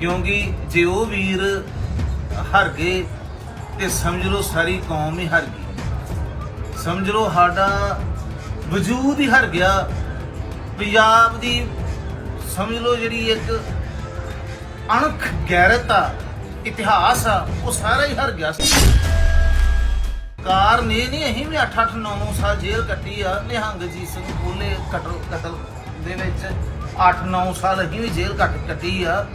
ਕਿਉਂਕਿ ਜੇ ਉਹ ਵੀਰ ਹਰ ਗਏ ਤੇ ਸਮਝ ਲਓ ਸਾਰੀ ਕੌਮ ਹੀ ਹਰ ਗਈ। ਸਮਝ ਲਓ ਸਾਡਾ ਵਜੂਦ ਹੀ ਹਰ ਗਿਆ। ਪੰਜਾਬ ਦੀ ਸਮਝ ਲਓ ਜਿਹੜੀ ਇੱਕ ਅਣਖ ਗੈਰਤ ਆ, ਇਤਿਹਾਸ ਆ, ਉਹ ਸਾਰਾ ਹੀ ਹਰ ਗਿਆ ਕਾਰ ਨੇ ਨਹੀਂ, ਅਸੀਂ ਵੀ 8 8 9 9 ਸਾਲ ਜੇਲ੍ਹ ਕੱਟੀ ਆ ਨਿਹੰਗਜੀਤ ਸਿੰਘ ਬੋਲੇ ਕਤਲ ਕਤਲ ਦੇ ਵਿੱਚ। 8 9 ਸਾਲ ਅਸੀਂ ਵੀ ਜੇਲ੍ਹ ਕੱਟ ਕੱਟੀ ਆ।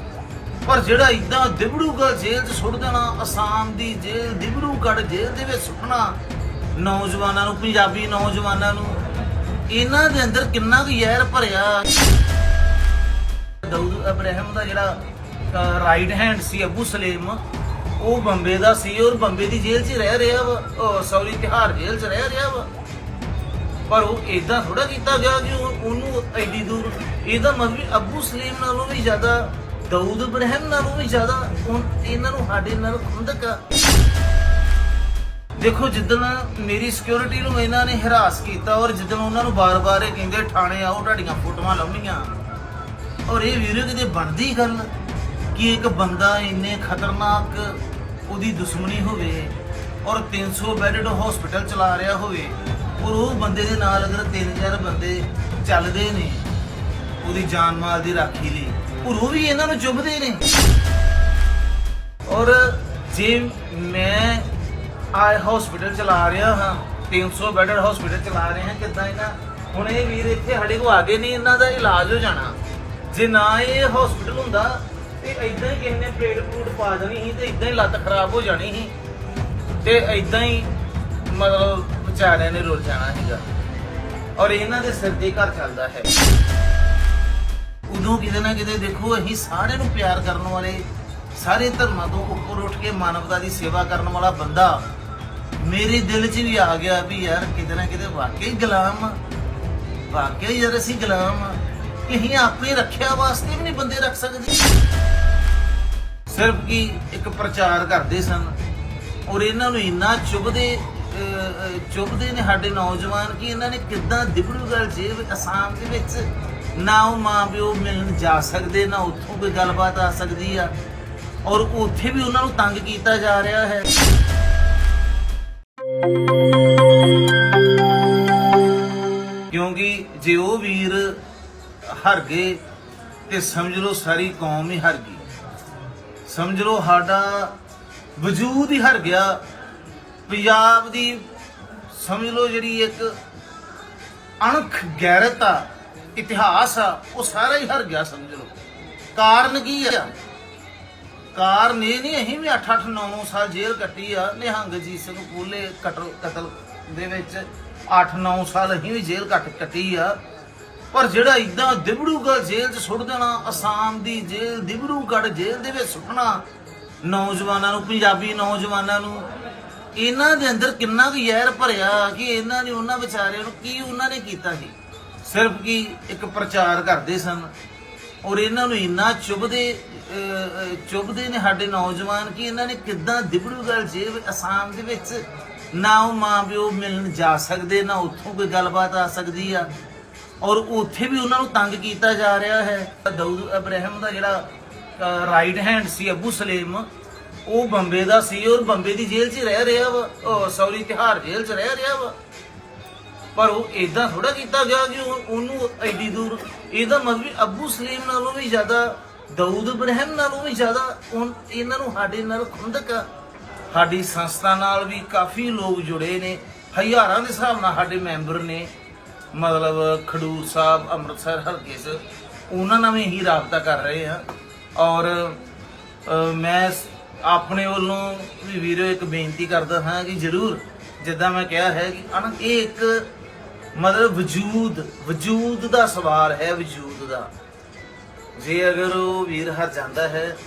ਪਰ ਜਿਹੜਾ ਇਦਾਂ ਦਿਬੜੂਗਾ ਜੇਲ੍ਹ 'ਚ ਸੁੱਟ ਦੇਣਾ, ਅਸਾਮ ਦੀ ਜੇਲ੍ਹ ਦਿਬੜੂਗੜ ਜੇਲ੍ਹ ਦੇ ਵਿੱਚ ਸੁੱਟਣਾ, ਨੌਜਵਾਨਾਂ ਨੂੰ, ਪੰਜਾਬੀ ਨੌਜਵਾਨਾਂ ਨੂੰ, ਇਹਨਾਂ ਦੇ ਅੰਦਰ ਕਿੰਨਾ ਕੁ ਜ਼ਹਿਰ ਭਰਿਆ? ਦਾਊਦ ਅਬਰਾਹਮ ਦਾ ਜਿਹੜਾ ਰਾਈਟ ਹੈਂਡ ਸੀ ਅਬੂ ਸਲੇਮ, ਉਹ ਬੰਬੇ ਦਾ ਸੀ ਔਰ ਬੰਬੇ ਦੀ ਜੇਲ੍ਹ 'ਚ ਰਹਿ ਰਿਹਾ ਵਾ ਸੌਰੀ ਤਿਹਾਰ ਜੇਲ੍ਹ 'ਚ ਰਹਿ ਰਿਹਾ ਵਾ। ਪਰ ਉਹ ਇਦਾਂ ਥੋੜਾ ਕੀਤਾ ਗਿਆ ਕਿ ਉਹਨੂੰ ਐਡੀ ਦੂਰ, ਇਹਦਾ ਮਤਲਬ ਅਬੂ ਸਲੀਮ ਨਾਲੋਂ ਵੀ ਜ਼ਿਆਦਾ ਦਾਊਦ ਇਬਰਾਹਿਮ ਨਾਲੋਂ ਵੀ ਜ਼ਿਆਦਾ ਉਨ- ਇਹਨਾਂ ਨੂੰ ਸਾਡੇ ਨਾਲ ਖੁੰਦਕ ਆ। ਦੇਖੋ ਜਿੱਦਣ ਮੇਰੀ ਸਿਕਿਉਰਿਟੀ ਨੂੰ ਇਹਨਾਂ ਨੇ ਹਰਾਸ ਕੀਤਾ ਔਰ ਜਿੱਦਣ ਉਹਨਾਂ ਨੂੰ ਬਾਰ-ਬਾਰ ਇਹ ਕਹਿੰਦੇ ਥਾਣੇ ਆਓ, ਤੁਹਾਡੀਆਂ ਫੋਟੋਆਂ ਲਾਉਣੀਆਂ। ਔਰ ਇਹ ਵੀਡੀਓ ਕਿਤੇ ਬਣਦੀ ਗੱਲ ਕਿ ਇੱਕ ਬੰਦਾ ਇੰਨੇ ਖਤਰਨਾਕ ਉਹਦੀ ਦੁਸ਼ਮਣੀ ਹੋਵੇ ਔਰ 300 ਬੈੱਡਡ ਹਸਪੀਟਲ ਚਲਾ ਰਿਹਾ ਹੋਵੇ ਔਰ ਉਹ ਬੰਦੇ ਦੇ ਨਾਲ ਅਗਰ 3000 ਬੰਦੇ ਚੱਲਦੇ ਨੇ ਉਹਦੀ ਜਾਨ ਮਾਲ ਦੀ ਰਾਖੀ ਲਈ ਉਹ ਵੀ ਇਹਨਾਂ ਨੂੰ ਚੁੱਭਦੇ ਨੇ। ਔਰ ਜੇ ਮੈਂ ਆ ਹਸਪੀਟਲ ਚਲਾ ਰਿਹਾ ਹਾਂ 300 ਬੈੱਡਡ ਹਸਪੀਟਲ ਚਲਾ ਰਹੇ ਹਾਂ, ਕਿੱਦਾਂ ਇਹਨਾਂ ਹੁਣ ਇਹ ਵੀਰ ਇੱਥੇ ਸਾਡੇ ਕੋਲ ਆ ਗਏ ਨਹੀਂ, ਇਹਨਾਂ ਦਾ ਇਲਾਜ ਹੋ ਜਾਣਾ। ਜੇ ਨਾ ਇਹ ਹਸਪੀਟਲ ਹੁੰਦਾ, ਤੇ ਇਦਾਂ ਹੀ ਕਿਸੇ ਨੇ ਪਲੇਟ ਪਲੂਟ ਪਾ ਦੇਣੀ ਸੀ ਤੇ ਇਦਾਂ ਹੀ ਲੱਤ ਖਰਾਬ ਹੋ ਜਾਣੀ ਸੀ। ਤੇ ਇਦਾਂ ਹੀ ਮਤਲਬ ਵਿਚਾਰਿਆਂ ਨੇ ਰੁੱਲ ਜਾਣਾ ਸੀਗਾ। ਔਰ ਇਹਨਾਂ ਦੇ ਸਿਰ ਤੇ ਘਰ ਚੱਲਦਾ ਹੈ। ਉਦੋਂ ਕਿਤੇ ਨਾ ਕਿਤੇ ਦੇਖੋ ਅਸੀਂ ਸਾਰਿਆਂ ਨੂੰ ਪਿਆਰ ਕਰਨ ਵਾਲੇ ਸਾਰੇ ਧਰਮਾਂ ਤੋਂ ਉੱਪਰ ਉੱਠ ਕੇ ਮਾਨਵਤਾ ਦੀ ਸੇਵਾ ਕਰਨ ਵਾਲਾ ਬੰਦਾ ਮੇਰੇ ਦਿਲ 'ਚ ਵੀ ਆ ਗਿਆ ਵੀ ਯਾਰ ਕਿਤੇ ਨਾ ਕਿਤੇ ਵਾਕਈ ਗੁਲਾਮ ਆ। ਵਾਕਈ ਯਾਰ ਅਸੀਂ ਗੁਲਾਮ ਆ ਕਿ ਅਸੀਂ ਆਪਣੀ ਰੱਖਿਆ ਵਾਸਤੇ ਵੀ ਨਹੀਂ ਬੰਦੇ ਰੱਖ ਸਕਦੇ। ਸਿਰਫ ਕੀ ਇੱਕ ਪ੍ਰਚਾਰ ਕਰਦੇ ਸਨ ਔਰ ਇਹਨਾਂ ਨੂੰ ਇੰਨਾ ਚੁੱਭਦੇ ਅਹ, ਚੁੱਭਦੇ ਨੇ ਸਾਡੇ ਨੌਜਵਾਨ ਕਿ ਇਹਨਾਂ ਨੇ ਕਿੱਦਾਂ ਦਿਬੜੂਗੜ ਜੇਲ੍ਹ ਵਿੱਚ ਅਸਾਮ ਦੇ ਵਿੱਚ ਨਾ ਉਹ ਮਾਂ ਪਿਓ ਮਿਲਣ ਜਾ ਸਕਦੇ, ਨਾ ਉੱਥੋਂ ਕੋਈ ਗੱਲਬਾਤ ਆ ਸਕਦੀ ਆ। ਔਰ ਉੱਥੇ ਵੀ ਉਹਨਾਂ ਨੂੰ ਤੰਗ ਕੀਤਾ ਜਾ ਰਿਹਾ ਹੈ। ਕਿਉਂਕਿ ਜੇ ਉਹ ਵੀਰ ਹਰ ਗਏ ਤੇ ਸਮਝ ਲਓ ਸਾਰੀ ਕੌਮ ਹੀ ਹਰ ਗਈ ਸਮਝ ਲਓ ਸਾਡਾ ਵਜੂਦ ਹੀ ਹਰ ਗਿਆ ਪੰਜਾਬ ਦੀ ਸਮਝ ਲਓ ਜਿਹੜੀ ਇੱਕ ਅਣਖ ਗੈਰਤ ਆ ਇਤਿਹਾਸ ਆ, ਉਹ ਸਾਰਾ ਹੀ ਹਰ ਗਿਆ ਸਮਝ ਲਓ। ਕਾਰਨ ਕੀ ਆ? ਕਾਰਨ ਇਹ ਨਹੀਂ, ਅਸੀਂ ਵੀ 8 8 9 9 ਸਾਲ ਜੇਲ੍ਹ ਕੱਟੀ ਆ, ਨਿਹੰਗ ਜੀਤ ਸਿੰਘ ਪੂਲੇ ਕਤਲ ਦੇ ਵਿੱਚ 8 9 ਸਾਲ ਅਸੀਂ ਵੀ ਜੇਲ੍ਹ ਕੱਟ ਕੱਟੀ ਆ। ਪਰ ਜਿਹੜਾ ਇਦਾਂ ਦਿਬੜੂਗਾ ਜੇਲ੍ਹ 'ਚ ਸੁੱਟ ਦੇਣਾ, ਅਸਾਮ ਦੀ ਜੇਲ੍ਹ ਦਿਬੜੂਗੜ ਜੇਲ੍ਹ ਦੇ ਵਿੱਚ ਸੁੱਟਣਾ, ਨੌਜਵਾਨਾਂ ਨੂੰ, ਪੰਜਾਬੀ ਨੌਜਵਾਨਾਂ ਨੂੰ, ਇਹਨਾਂ ਦੇ ਅੰਦਰ ਕਿੰਨਾ ਕੁ ਜ਼ਹਿਰ ਭਰਿਆ ਕਿ ਇਹਨਾਂ ਨੇ ਉਹਨਾਂ ਵਿਚਾਰਿਆਂ ਨੂੰ, ਕੀ ਉਹਨਾਂ ਨੇ ਕੀਤਾ ਸੀ? ਸਿਰਫ ਕੀ ਇੱਕ ਪ੍ਰਚਾਰ ਕਰਦੇ ਸਨ ਔਰ ਇਹਨਾਂ ਨੂੰ ਇੰਨਾ ਚੁੱਭਦੇ ਅਹ, ਨੇ ਸਾਡੇ ਨੌਜਵਾਨ ਕਿ ਇਹਨਾਂ ਨੇ ਕਿੱਦਾਂ ਦਿਬੜੂਗੜ ਜੇਲ੍ਹ ਅਸਾਮ ਦੇ ਵਿੱਚ ਨਾ ਉਹ ਮਾਂ ਪਿਓ ਮਿਲਣ ਜਾ ਸਕਦੇ ਨਾ ਉੱਥੋਂ ਕੋਈ ਗੱਲਬਾਤ ਆ ਸਕਦੀ ਆ। ਔਰ ਉੱਥੇ ਵੀ ਉਹਨਾਂ ਨੂੰ ਤੰਗ ਕੀਤਾ ਜਾ ਰਿਹਾ ਹੈ। ਦਾਊਦ ਇਬਰਾਹਿਮ ਦਾ ਜਿਹੜਾ ਰਾਈਟ ਹੈਂਡ ਸੀ ਅਬੂ ਸਲੇਮ ਉਹ ਬੰਬੇ ਦਾ ਸੀ ਔਰ ਬੰਬੇ ਦੀ ਜੇਲ੍ਹ 'ਚ ਰਹਿ ਰਿਹਾ ਵਾ ਸੌਰੀ ਤਿਹਾਰ ਜੇਲ੍ਹ 'ਚ ਰਹਿ ਰਿਹਾ ਵਾ। ਪਰ ਉਹ ਇਦਾਂ ਥੋੜਾ ਕੀਤਾ ਗਿਆ ਕਿ ਉਹ- ਉਹਨੂੰ ਐਡੀ ਦੂਰ, ਇਹਦਾ ਮਤਲਬ ਵੀ ਅਬੂ ਸਲੀਮ ਨਾਲੋਂ ਵੀ ਜ਼ਿਆਦਾ, ਦਾਊਦ ਇਬਰਾਹਿਮ ਨਾਲੋਂ ਵੀ ਜ਼ਿਆਦਾ ਉਨ- ਇਹਨਾਂ ਨੂੰ ਸਾਡੇ ਨਾਲ ਖੁੰਦਕ ਆ। ਸਾਡੀ ਸੰਸਥਾ ਨਾਲ ਵੀ ਕਾਫੀ ਲੋਕ ਜੁੜੇ ਨੇ, ਹਜ਼ਾਰਾਂ ਦੇ ਹਿਸਾਬ ਨਾਲ ਸਾਡੇ ਮੈਂਬਰ ਨੇ। ਮਤਲਬ ਖਡੂਰ ਸਾਹਿਬ, ਅੰਮ੍ਰਿਤਸਰ ਹਲਕੇ 'ਚ ਉਹਨਾਂ ਨਾਲ ਵੀ ਇਹੀ ਰਾਬਤਾ ਕਰ ਰਹੇ ਆ। ਔਰ ਮੈਂ ਆਪਣੇ ਵੱਲੋਂ ਵੀ ਵੀਰੋ ਇੱਕ ਬੇਨਤੀ ਕਰਦਾ ਹਾਂ ਕਿ ਜਰੂਰ, ਜਿੱਦਾਂ ਮੈਂ ਕਿਹਾ ਹੈ ਕਿ ਇਹ ਇੱਕ ਮਤਲਬ ਵਜੂਦ ਵਜੂਦ ਦਾ ਸਵਾਲ ਹੈ, ਵਜੂਦ ਦਾ। ਜੇ ਅਗਰ ਉਹ ਵੀਰ ਹਰ ਜਾਂਦਾ ਹੈ,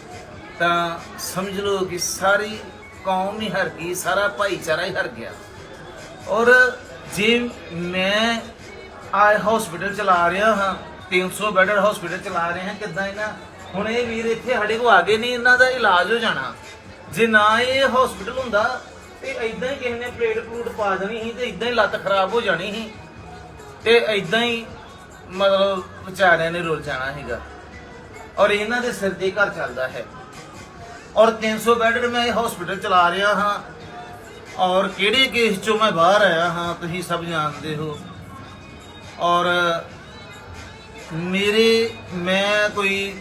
ਤਾਂ ਸਮਝ ਲਓ ਕਿ ਸਾਰੀ ਕੌਮ ਹੀ ਹਰ ਗਈ, ਸਾਰਾ ਭਾਈਚਾਰਾ ਹੀ ਹਰ ਗਿਆ। ਔਰ ਜੇ ਮੈਂ ਆ ਹਸਪੀਟਲ ਚਲਾ ਰਿਹਾ ਹਾਂ 300 ਬੈੱਡਡ ਹਸਪੀਟਲ ਚਲਾ ਰਹੇ ਹਾਂ, ਕਿੱਦਾਂ ਇਹਨਾਂ, ਹੁਣ ਇਹ ਵੀਰ ਇੱਥੇ ਸਾਡੇ ਕੋਲ ਆ ਗਏ ਨਹੀਂ, ਇਹਨਾਂ ਦਾ ਇਲਾਜ ਹੋ ਜਾਣਾ। ਜੇ ਨਾ ਇਹ ਹਸਪੀਟਲ ਹੁੰਦਾ, ਤੇ ਇਦਾਂ ਹੀ ਕਿਸੇ ਨੇ ਪਲੇਟ ਪਲੂਟ ਪਾ ਦੇਣੀ ਸੀ ਤੇ ਇਦਾਂ ਹੀ ਲੱਤ ਖਰਾਬ ਹੋ ਜਾਣੀ ਸੀ। ਤੇ ਇਦਾਂ ਹੀ ਮਤਲਬ ਵਿਚਾਰਿਆਂ ਨੇ ਰੁਲ ਜਾਣਾ ਸੀਗਾ। ਔਰ ਇਹਨਾਂ ਦੇ ਸਿਰ ਤੇ ਘਰ ਚੱਲਦਾ ਹੈ। ਔਰ 300 ਬੈੱਡ ਮੈਂ ਇਹ ਹਸਪੀਟਲ ਚਲਾ ਰਿਹਾ ਹਾਂ। ਔਰ ਕਿਹੜੇ ਕੇਸ ਚੋਂ ਮੈਂ ਬਾਹਰ ਆਇਆ ਹਾਂ, ਤੁਸੀਂ ਸਭ ਜਾਣਦੇ ਹੋ। ਔਰ ਮੇਰੇ, ਮੈਂ ਕੋਈ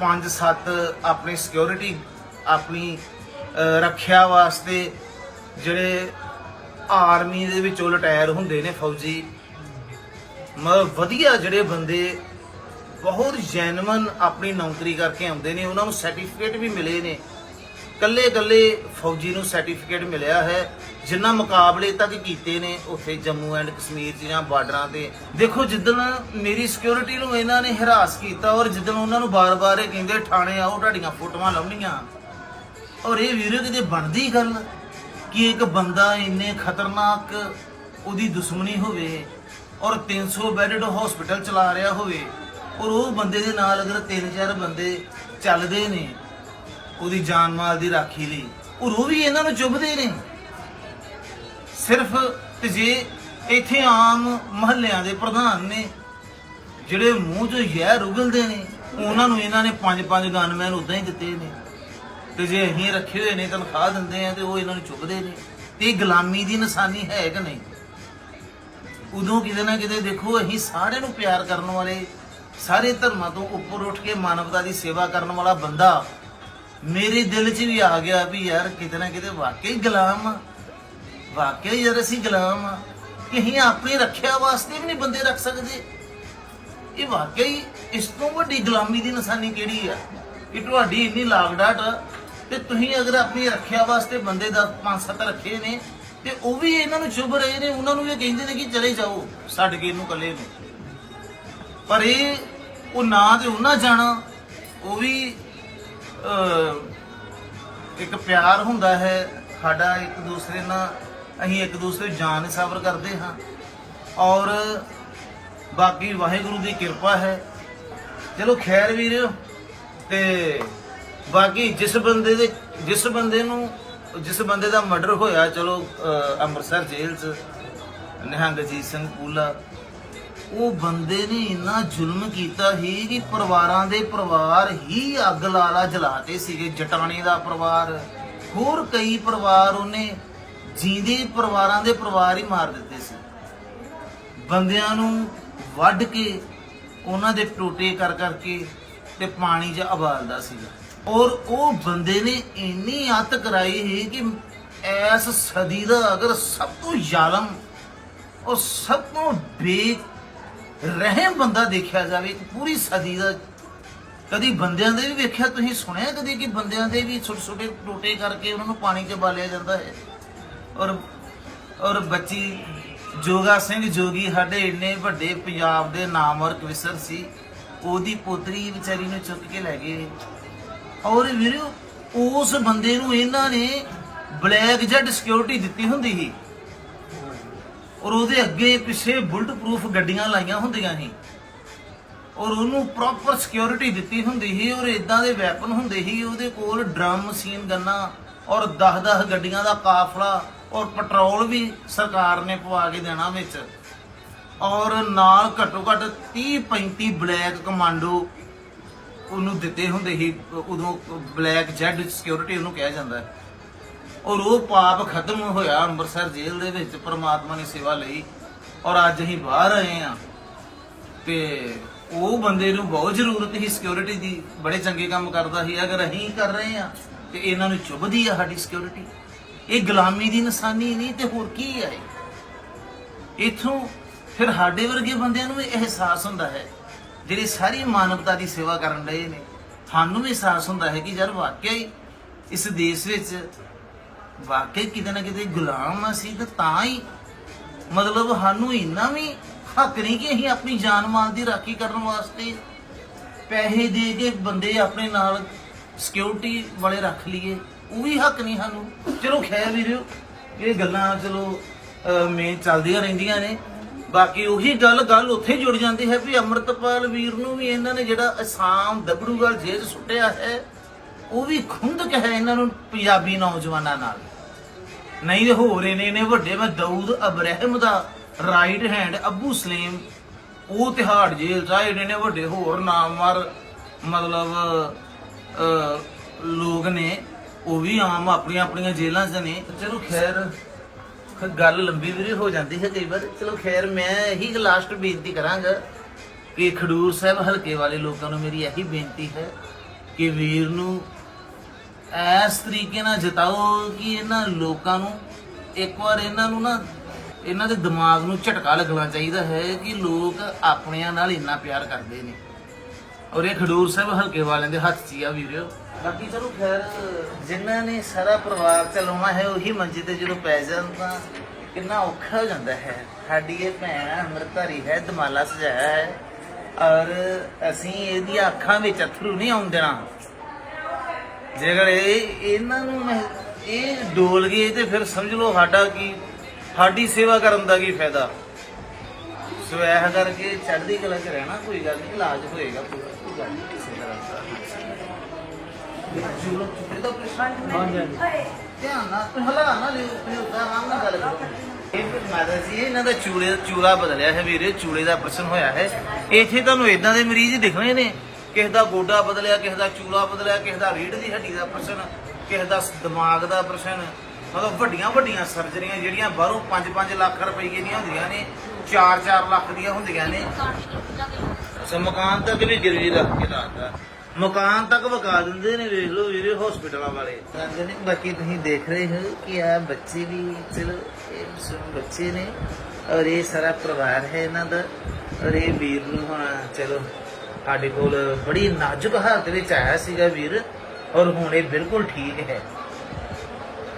5 7 ਆਪਣੀ ਸਿਕਿਉਰਿਟੀ ਆਪਣੀ ਰੱਖਿਆ ਵਾਸਤੇ ਜਿਹੜੇ ਆਰਮੀ ਦੇ ਵਿੱਚੋਂ ਰਿਟਾਇਰ ਹੁੰਦੇ ਨੇ ਫੌਜੀ ਮਤਲਬ ਵਧੀਆ ਜਿਹੜੇ ਬੰਦੇ ਬਹੁਤ ਜੈਨੂਇਨ ਆਪਣੀ ਨੌਕਰੀ ਕਰਕੇ ਆਉਂਦੇ ਨੇ, ਉਹਨਾਂ ਨੂੰ ਸਰਟੀਫਿਕੇਟ ਵੀ ਮਿਲੇ ਨੇ। ਕੱਲੇ ਕੱਲੇ ਫੌਜੀ ਨੂੰ ਸਰਟੀਫਿਕੇਟ ਮਿਲਿਆ ਹੈ, ਜਿੰਨਾ ਮੁਕਾਬਲੇ ਤੱਕ ਕੀਤੇ ਨੇ ਉੱਥੇ ਜੰਮੂ ਐਂਡ ਕਸ਼ਮੀਰ 'ਚ ਜਾਂ ਬਾਰਡਰਾਂ ਤੇ। ਦੇਖੋ, ਜਿੱਦਣ ਮੇਰੀ ਸਿਕਿਉਰਿਟੀ ਨੂੰ ਇਹਨਾਂ ਨੇ ਹਰਾਸ ਕੀਤਾ ਔਰ ਜਿੱਦਣ ਉਹਨਾਂ ਨੂੰ ਬਾਰ-ਬਾਰ ਇਹ ਕਹਿੰਦੇ ਥਾਣੇ ਆਓ, ਤੁਹਾਡੀਆਂ ਫੋਟੋਆਂ ਲਾਉਣੀਆਂ। ਔਰ ਇਹ ਵੀਰੇ ਕਿਤੇ ਬਣਦੀ ਗੱਲ ਕਿ ਇੱਕ ਬੰਦਾ ਇੰਨੇ ਖਤਰਨਾਕ ਉਹਦੀ ਦੁਸ਼ਮਣੀ ਹੋਵੇ ਔਰ 300 ਬੈੱਡਡ ਹਸਪੀਟਲ ਚਲਾ ਰਿਹਾ ਹੋਵੇ, ਔਰ ਉਹ ਬੰਦੇ ਦੇ ਨਾਲ ਅਗਰ ਤਿੰਨ ਚਾਰ ਬੰਦੇ ਚੱਲਦੇ ਨੇ, ਉਹਦੀ ਜਾਨ ਮਾਲ ਦੀ ਰਾਖੀ ਲਈ, ਔਰ ਉਹ ਵੀ ਇਹਨਾਂ ਨੂੰ ਚੁੱਭਦੇ ਨੇ। ਸਿਰਫ ਤੇ ਜੇ ਇੱਥੇ ਆਮ ਮਹੱਲਿਆਂ ਦੇ ਪ੍ਰਧਾਨ ਨੇ, ਜਿਹੜੇ ਮੂੰਹ 'ਚੋਂ ਜ਼ਹਿਰ ਉਗਲਦੇ ਨੇ, ਉਹਨਾਂ ਨੂੰ ਇਹਨਾਂ ਨੇ ਪੰਜ ਪੰਜ ਗਨਮੈਨ ਉਦਾਂ ਹੀ ਦਿੱਤੇ ਨੇ। ਤੇ ਜੇ ਅਸੀਂ ਰੱਖੇ ਹੋਏ ਨੇ ਤਨਖਾਹ ਦਿੰਦੇ ਆ ਤੇ ਉਹ ਇਹਨਾਂ ਨੂੰ ਚੁੱਭਦੇ ਨੇ। ਤੇ ਇਹ ਗੁਲਾਮੀ ਦੀ ਨਿਸ਼ਾਨੀ ਹੈ ਕਿ ਨਹੀਂ? ਉਦੋਂ ਕਿਤੇ ਨਾ ਕਿਤੇ ਦੇਖੋ, ਅਸੀਂ ਸਾਰਿਆਂ ਨੂੰ ਪਿਆਰ ਕਰਨ ਵਾਲੇ, ਸਾਰੇ ਧਰਮਾਂ ਤੋਂ ਉੱਪਰ ਉੱਠ ਕੇ ਮਾਨਵਤਾ ਦੀ ਸੇਵਾ ਕਰਨ ਵਾਲਾ ਬੰਦਾ ਮੇਰੇ ਦਿਲ 'ਚ ਵੀ ਆ ਗਿਆ ਵੀ ਯਾਰ ਕਿਤੇ ਨਾ ਕਿਤੇ ਵਾਕਈ ਗੁਲਾਮ ਆ। ਵਾਕਈ ਯਾਰ ਅਸੀਂ ਗੁਲਾਮ ਆ ਕਿ ਅਸੀਂ ਆਪਣੀ ਰੱਖਿਆ ਵਾਸਤੇ ਵੀ ਨਹੀਂ ਬੰਦੇ ਰੱਖ ਸਕਦੇ। ਇਹ ਵਾਕਈ ਇਸ ਤੋਂ ਵੱਡੀ ਗੁਲਾਮੀ ਦੀ ਨਿਸ਼ਾਨੀ ਕਿਹੜੀ ਆ? ਕਿ ਤੁਹਾਡੀ ਇੰਨੀ ਲਾਗਡਾਟ ਆ ਤੇ ਤੁਸੀਂ ਅਗਰ ਆਪਣੀ ਰੱਖਿਆ ਵਾਸਤੇ ਬੰਦੇ ਦਾ ਪੰਜ ਸੱਤ ਰੱਖੇ ਨੇ ਤੇ ਉਹ ਵੀ ਇਹਨਾਂ ਨੂੰ ਸ਼ੁਭ ਰਹੇ ਨੇ, ਉਹਨਾਂ ਨੂੰ ਵੀ ਕਹਿੰਦੇ ਨੇ ਕਿ ਚਲੇ ਜਾਓ ਛੱਡ ਕੇ ਇਹਨੂੰ ਇਕੱਲੇ ਨੂੰ। ਪਰ ਇਹ ਉਹ ਨਾ ਤੇ ਉਹਨਾਂ ਜਾਣਾ, ਉਹ ਵੀ ਇੱਕ ਪਿਆਰ ਹੁੰਦਾ ਹੈ, ਸਾਡਾ ਇੱਕ ਦੂਸਰੇ ਨਾਲ, ਅਸੀਂ ਇੱਕ ਦੂਸਰੇ ਜਾਨ ਸਬਰ ਕਰਦੇ ਹਾਂ। ਔਰ ਬਾਕੀ ਵਾਹਿਗੁਰੂ ਦੀ ਕਿਰਪਾ ਹੈ। ਚਲੋ ਖੈਰ ਵੀਰ, ਤੇ ਬਾਕੀ ਜਿਸ ਬੰਦੇ ਦੇ, ਜਿਸ ਬੰਦੇ ਨੂੰ ਜਿਸ ਬੰਦੇ ਦਾ ਮਰਡਰ ਹੋਇਆ ਚਲੋ ਅਹ, ਅੰਮ੍ਰਿਤਸਰ ਜੇਲ੍ਹ 'ਚ ਨਿਹੰਗਜੀਤ ਸਿੰਘ ਪੂਲਾ ਉਹ ਬੰਦੇ ਨੇ ਇੰਨਾ ਜ਼ੁਲਮ ਕੀਤਾ ਸੀ ਕਿ ਪਰਿਵਾਰਾਂ ਦੇ ਪਰਿਵਾਰ ਹੀ ਅੱਗ ਲਾਲਾ ਜਲਾਤੇ ਸੀਗੇ ਜਟਾਣੀ ਦਾ ਪਰਿਵਾਰ ਹੋਰ ਕਈ ਪਰਿਵਾਰ ਉਹਨੇ ਜੀਂਦੇ ਪਰਿਵਾਰਾਂ ਦੇ ਪਰਿਵਾਰ ਹੀ ਮਾਰ ਦਿੱਤੇ ਸੀ। ਬੰਦਿਆਂ ਨੂੰ ਵੱਢ ਕੇ ਉਹਨਾਂ ਦੇ ਟੋਟੇ ਕਰ ਕਰਕੇ ਤੇ ਪਾਣੀ 'ਚ ਉਬਾਲਦਾ ਸੀਗਾ। ਔਰ ਉਹ ਬੰਦੇ ਨੇ ਇੰਨੀ ਅੱਤ ਕਰਾਈ ਹੈ ਕਿ ਐਸ ਸਦੀ ਦਾ ਅਗਰ ਸਭ ਤੋਂ ਜ਼ਾਲਮ ਔਰ ਸਭ ਤੋਂ ਬੇ ਰਹਿਮ ਬੰਦਾ ਦੇਖਿਆ ਜਾਵੇ ਇੱਕ ਪੂਰੀ ਸਦੀ ਦਾ ਕਦੀ ਬੰਦਿਆਂ ਦੇ ਵੀ ਵੇਖਿਆ, ਤੁਸੀਂ ਸੁਣਿਆ ਕਦੀ ਕਿ ਬੰਦਿਆਂ ਦੇ ਵੀ ਛੋਟੇ ਛੋਟੇ ਟੋਟੇ ਕਰਕੇ ਉਹਨਾਂ ਨੂੰ ਪਾਣੀ 'ਚ ਬਾਲਿਆ ਜਾਂਦਾ ਹੈ? ਔਰ ਔਰ ਬੱਚੀ ਜੋਗਾ ਸਿੰਘ ਜੋਗੀ ਸਾਡੇ ਇੰਨੇ ਵੱਡੇ ਪੰਜਾਬ ਦੇ ਨਾਮਵਰ ਕਵਿਸਰ ਸੀ, ਉਹਦੀ ਪੋਤਰੀ ਵਿਚਾਰੀ ਨੂੰ ਚੁੱਕ ਕੇ ਲੈ ਗਏ। ਔਰ ਵੀਰੋ, ਉਸ ਬੰਦੇ ਨੂੰ ਇਹਨਾਂ ਨੇ ਬਲੈਕ ਜੈਡ ਸਿਕਿਉਰਿਟੀ ਦਿੱਤੀ ਹੁੰਦੀ ਸੀ। ਔਰ ਉਹਦੇ ਅੱਗੇ ਪਿੱਛੇ ਬੁਲਟ ਪ੍ਰੂਫ ਗੱਡੀਆਂ ਲਾਈਆਂ ਹੁੰਦੀਆਂ ਸੀ। ਔਰ ਉਹਨੂੰ ਪ੍ਰੋਪਰ ਸਿਕਿਉਰਿਟੀ ਦਿੱਤੀ ਹੁੰਦੀ ਸੀ ਔਰ ਇਦਾਂ ਦੇ ਵੈਪਨ ਹੁੰਦੇ ਸੀ, ਉਹਦੇ ਕੋਲ ਡਰਮ ਮਸ਼ੀਨ ਗੰਨਾ ਔਰ 10-10 ਗੱਡੀਆਂ ਦਾ ਕਾਫਲਾ ਔਰ ਪੈਟਰੋਲ ਵੀ ਸਰਕਾਰ ਨੇ ਪਵਾ ਕੇ ਦੇਣਾ ਵਿੱਚ। ਔਰ ਨਾਲ ਘੱਟੋ ਘੱਟ 30-35 ਬਲੈਕ ਕਮਾਂਡੋ ਉਹਨੂੰ ਦਿੱਤੇ ਹੁੰਦੇ ਸੀ, ਉਦੋਂ ਬਲੈਕ ਜੈਡ ਸਿਕਿਉਰਿਟੀ ਉਹਨੂੰ ਕਿਹਾ ਜਾਂਦਾ ਹੈ। ਔਰ ਉਹ ਪਾਪ ਖਤਮ ਹੋਇਆ ਅੰਮ੍ਰਿਤਸਰ ਜੇਲ੍ਹ ਦੇ ਵਿੱਚ, ਪ੍ਰਮਾਤਮਾ ਨੇ ਸੇਵਾ ਲਈ। ਔਰ ਅੱਜ ਅਸੀਂ ਬਾਹਰ ਆਏ ਆ ਤੇ ਉਹ ਬੰਦੇ ਨੂੰ ਬਹੁਤ ਜ਼ਰੂਰਤ ਸੀ ਸਿਕਿਉਰਿਟੀ ਦੀ। ਬੜੇ ਚੰਗੇ ਕੰਮ ਕਰਦਾ ਸੀ। ਅਗਰ ਅਸੀਂ ਕਰ ਰਹੇ ਆ ਤੇ ਇਹਨਾਂ ਨੂੰ ਚੁੱਭਦੀ ਆ ਸਾਡੀ ਸਿਕਿਉਰਿਟੀ ਇਹ ਗੁਲਾਮੀ ਦੀ ਨਿਸ਼ਾਨੀ ਨਹੀਂ, ਤੇ ਹੋਰ ਕੀ ਹੈ ਇਥੋਂ ਫਿਰ ਸਾਡੇ ਵਰਗੇ ਬੰਦਿਆਂ ਨੂੰ ਵੀ ਅਹਿਸਾਸ ਹੁੰਦਾ ਹੈ। ਜਿਹੜੇ ਸਾਰੀ ਮਾਨਵਤਾ ਦੀ ਸੇਵਾ ਕਰਨ ਰਹੇ ਨੇ, ਸਾਨੂੰ ਵੀ ਅਹਿਸਾਸ ਹੁੰਦਾ ਹੈ ਕਿ ਯਾਰ ਵਾਕਿਆ ਹੀ ਇਸ ਦੇਸ਼ ਵਿੱਚ ਵਾਕਿਆ ਕਿਤੇ ਨਾ ਕਿਤੇ ਗੁਲਾਮ ਅਸੀਂ ਤੇ ਤਾਂ ਹੀ ਮਤਲਬ ਸਾਨੂੰ ਇੰਨਾ ਵੀ ਹੱਕ ਨਹੀਂ ਕਿ ਅਸੀਂ ਆਪਣੀ ਜਾਨ ਮਾਲ ਦੀ ਰਾਖੀ ਕਰਨ ਵਾਸਤੇ ਪੈਸੇ ਦੇ ਕੇ ਬੰਦੇ ਆਪਣੇ ਨਾਲ ਸਿਕਿਉਰਿਟੀ ਵਾਲੇ ਰੱਖ ਲਈਏ, ਉਹ ਵੀ ਹੱਕ ਨਹੀਂ ਸਾਨੂੰ। ਚਲੋ ਖੈਰ ਵੀਰੋ, ਇਹ ਗੱਲਾਂ ਚਲੋ ਮੇਨ ਚੱਲਦੀਆਂ ਰਹਿੰਦੀਆਂ ਨੇ। ਬਾਕੀ ਉਹੀ ਗੱਲ ਗੱਲ ਉੱਥੇ ਜੁੜ ਜਾਂਦੀ ਹੈ ਵੀ ਅੰਮ੍ਰਿਤਪਾਲ ਵੀਰ ਨੂੰ ਵੀ ਇਹਨਾਂ ਨੇ ਜਿਹੜਾ ਅਸਾਮ ਦਬੜੂਗਲ ਜੇਲ੍ਹ 'ਚ ਸੁੱਟਿਆ ਹੈ, ਉਹ ਵੀ ਖੁੰਦਕ ਹੈ ਇਹਨਾਂ ਨੂੰ ਪੰਜਾਬੀ ਨੌਜਵਾਨਾਂ ਨਾਲ। ਨਹੀਂ ਹੋ ਰਹੇ ਨੇ ਨੇ ਵੱਡੇ ਮੈਂ ਦਾਊਦ ਅਬਰਾਹਿਮ ਦਾ ਰਾਈਟ ਹੈਂਡ ਅਬੂ ਸਲੀਮ, ਉਹ ਤਿਹਾੜ ਜੇਲ੍ਹ ਚ ਆਏ ਨੇ ਵੱਡੇ ਹੋਰ ਨਾਮਵਰ ਮਤਲਬ ਲੋਕ ਨੇ, ਉਹ ਵੀ ਆਮ ਆਪਣੀਆਂ ਆਪਣੀਆਂ ਜੇਲ੍ਹਾਂ 'ਚ ਨੇ। ਚਲੋ ਖੈਰ ਖ- ਗੱਲ ਲੰਬੀ ਵੀ ਹੋ ਜਾਂਦੀ ਹੈ ਕਈ ਵਾਰ। ਚਲੋ ਖੈਰ, ਮੈਂ ਇਹੀ ਲਾਸਟ ਬੇਨਤੀ ਕਰਾਂਗਾ ਕਿ ਖਡੂਰ ਸਾਹਿਬ ਹਲਕੇ ਵਾਲੇ ਲੋਕਾਂ ਨੂੰ ਮੇਰੀ ਇਹੀ ਬੇਨਤੀ ਹੈ ਕਿ ਵੀਰ ਨੂੰ ਇਸ ਤਰੀਕੇ ਨਾਲ ਜਿਤਾਓ ਕਿ ਇਹਨਾਂ ਲੋਕਾਂ ਨੂੰ ਇੱਕ ਵਾਰ ਇਹਨਾਂ ਨੂੰ ਨਾ, ਇਹਨਾਂ ਦੇ ਦਿਮਾਗ ਨੂੰ ਝਟਕਾ ਲੱਗਣਾ ਚਾਹੀਦਾ ਹੈ ਕਿ ਲੋਕ ਆਪਣਿਆਂ ਨਾਲ ਇੰਨਾ ਪਿਆਰ ਕਰਦੇ ਨੇ। ਔਰ ਇਹ ਖਡੂਰ ਸਾਹਿਬ ਹਲਕੇ ਵਾਲਿਆਂ ਦੇ ਹੱਥ 'ਚ ਹੀ ਆ ਵੀਰਿਓ। ਬਾਕੀ ਚਲੋ ਖੈਰ, ਜਿਨ੍ਹਾਂ ਨੇ ਸਾਰਾ ਪਰਿਵਾਰ ਚਲਾਉਣਾ ਹੈ, ਉਹੀ ਮੰਜੇ ਤੇ ਜਦੋਂ ਪੈ ਜਾਣ ਤਾਂ ਕਿੰਨਾ ਔਖਾ ਹੋ ਜਾਂਦਾ ਹੈ। ਸਾਡੀ ਇਹ ਭੈਣ ਅੰਮ੍ਰਿਤਧਾਰੀ ਹੈ ਦਮਾਲਾ ਸਜਾਇਆ ਹੈ। ਔਰ ਅਸੀਂ ਇਹਦੀਆਂ ਅੱਖਾਂ ਵਿੱਚ ਅਥਰੂ ਨਹੀਂ ਆਉਣ ਦੇਣਾ। ਜੇਕਰ ਇਹ, ਇਹਨਾਂ ਨੂੰ ਇਹ ਡੋਲ ਗਏ ਤੇ ਫਿਰ ਸਮਝ ਲਓ ਸਾਡਾ ਕੀ, ਸਾਡੀ ਸੇਵਾ ਕਰਨ ਦਾ ਕੀ ਫਾਇਦਾ। ਸੋ ਇਹ ਕਰਕੇ ਚੜ੍ਹਦੀ ਕਲਾ ਚ ਰਹਿਣਾ ਕੋਈ ਗੱਲ ਨਹੀਂ, ਇਲਾਜ ਹੋਏਗਾ ਪੂਰਾ। ਕਿਸੇ ਦਾ ਮਾਤਾ ਜੀ ਇਹਨਾਂ ਦਾ ਚੂਲੇ ਚੂਲਾ ਬਦਲਿਆ ਹੈ ਵੀਰੇ ਚੂਲੇ ਦਾ ਪ੍ਰਸ਼ਨ ਹੋਇਆ ਹੈ ਇੱਥੇ ਤੁਹਾਨੂੰ ਇਦਾਂ ਦੇ ਮਰੀਜ਼ ਦਿਖਣੇ ਨੇ ਕਿਸੇ ਦਾ ਗੋਡਾ ਬਦਲਿਆ ਕਿਸੇ ਦਾ ਚੂਲਾ ਬਦਲਿਆ ਕਿਸੇ ਦਾ ਰੀੜ ਦੀ ਹੱਡੀ ਦਾ ਪ੍ਰਸ਼ਨ ਕਿਸੇ ਦਾ ਦਿਮਾਗ ਦਾ ਪ੍ਰਸ਼ਨ ਮਤਲਬ ਵੱਡੀਆਂ ਵੱਡੀਆਂ ਸਰਜਰੀਆਂ ਜਿਹੜੀਆਂ ਬਾਹਰੋਂ 5-5 ਲੱਖ ਰੁਪਏ ਦੀਆਂ ਹੁੰਦੀਆਂ ਨੇ 4-4 ਲੱਖ ਦੀਆਂ ਹੁੰਦੀਆਂ ਨੇ। ਅੱਛਾ ਮਕਾਨ ਤੱਕ ਵੀ ਗਿਰਵੀ ਰੱਖ ਕੇ ਮਕਾਨ ਤੱਕ ਵਕਾ ਦਿੰਦੇ ਨੇ ਵੇਖ ਲਓ ਵੀਰੇ ਹਸਪੀਟਲਾਂ ਵਾਲੇ। ਕਹਿੰਦੇ ਨੇ ਬਾਕੀ ਤੁਸੀਂ ਦੇਖ ਰਹੇ ਹੋ ਕਿ ਆ ਬੱਚੇ ਵੀ ਚਲੋ ਇਹ ਸਭ ਬੱਚੇ ਨੇ। ਔਰ ਇਹ ਸਾਰਾ ਪਰਿਵਾਰ ਹੈ ਇਹਨਾਂ ਦਾ। ਔਰ ਇਹ ਵੀਰ ਨੂੰ ਹੁਣ ਚਲੋ ਸਾਡੇ ਕੋਲ ਬੜੀ ਨਾਜ਼ੁਕ ਹਾਲਤ ਵਿੱਚ ਆਇਆ ਸੀਗਾ ਵੀਰ। ਔਰ ਹੁਣ ਇਹ ਬਿਲਕੁਲ ਠੀਕ ਹੈ।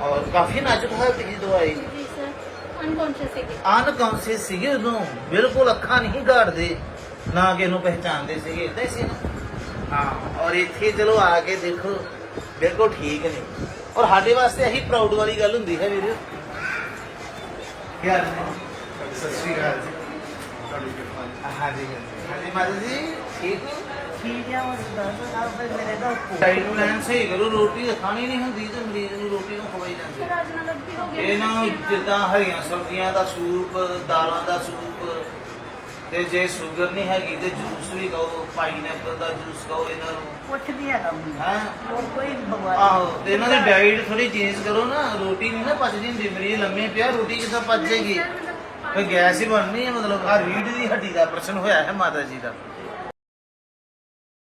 ਔਰ ਕਾਫੀ ਨਾਜ਼ੁਕ ਹਾਲਤ ਦੀ ਦਵਾਈ ਜੀ ਸਰ ਅਨਕੌਂਸ਼ੀਅਸ ਸੀਗੇ। ਅਨਕੌਂਸ਼ੀਅਸ ਸੀਗੇ ਉਦੋਂ। ਬਿਲਕੁਲ ਅੱਖਾਂ ਨਹੀਂ ਗਾੜਦੇ। ਨਾ ਕਿ ਇਹਨੂੰ ਪਹਿਚਾਣਦੇ ਸੀਗੇ ਇਦਾਂ ਹੀ ਸੀ ਨਾ। ਹਾਂ। ਔਰ ਇੱਥੇ ਚਲੋ ਆ ਕੇ ਦੇਖੋ ਬਿਲਕੁਲ ਠੀਕ ਨੇ। ਔਰ ਸਾਡੇ ਵਾਸਤੇ ਇਹੀ ਪ੍ਰਾਊਡ ਵਾਲੀ ਗੱਲ ਹੁੰਦੀ ਹੈ ਵੀਰੇ। ਕੀ ਹਾਲ ਨੇ ਸਤਿ ਸ਼੍ਰੀ ਅਕਾਲ ਜੀ। ਹਾਂਜੀ ਹਾਂਜੀ। ਮਾਤਾ ਜੀ ਠੀਕ ਹੋ? ਠੀਕ ਹੈ ਉਹ ਦੱਸ ਆ ਫਿਰ ਮੇਰੇ ਦਾ ਡਾਈਟ ਪਲਾਨ ਸਹੀ ਕਰੋ ਰੋਟੀ ਖਾਣੀ ਨਹੀਂ ਹੁੰਦੀ ਤੇ ਮਰੀਜ਼ ਨੂੰ ਰੋਟੀ ਨੂੰ ਖਵਾਈ ਜਾਂਦੇ? ਨੂੰ ਜਿੱਦਾਂ ਹਰੀਆਂ ਸਬਜ਼ੀਆਂ ਦਾ ਸੂਪ ਦਾਲਾਂ ਦਾ ਸੂਪ ਤੇ ਜੇ ਸ਼ੂਗਰ ਨਹੀਂ ਹੈਗੀ ਤੇ ਜੂਸ ਵੀ ਖਾਓ ਪਾਈਨਐਪਲ ਦਾ ਜੂਸ ਖਾਓ ਇਹਨਾਂ ਨੂੰ। ਕੁਛ ਨਹੀਂ ਹੈਗਾ ਮੈਨੂੰ। ਹੈ? ਹੋਰ ਕੋਈ ਬਿਮਾਰੀ ਆਹੋ ਤੇ ਇਹਨਾਂ ਦੀ ਡਾਈਟ ਥੋੜੀ ਚੇਂਜ ਕਰੋ ਨਾ ਰੋਟੀ ਨਹੀਂ ਨਾ ਪਚਦੀ ਹੁੰਦੀ ਮਰੀਜ਼ ਲੰਮੇ ਪਿਆ ਰੋਟੀ ਕਿੱਦਾਂ ਪਚ ਜਾਏਗੀ ਕੋਈ ਗੈਸ ਹੀ ਬਣਨੀ ਹੈ ਮਤਲਬ ਆ ਰੀੜ ਦੀ ਹੱਡੀ ਦਾ ਪ੍ਰਸ਼ਨ ਹੋਇਆ ਹੈ ਮਾਤਾ ਜੀ ਦਾ।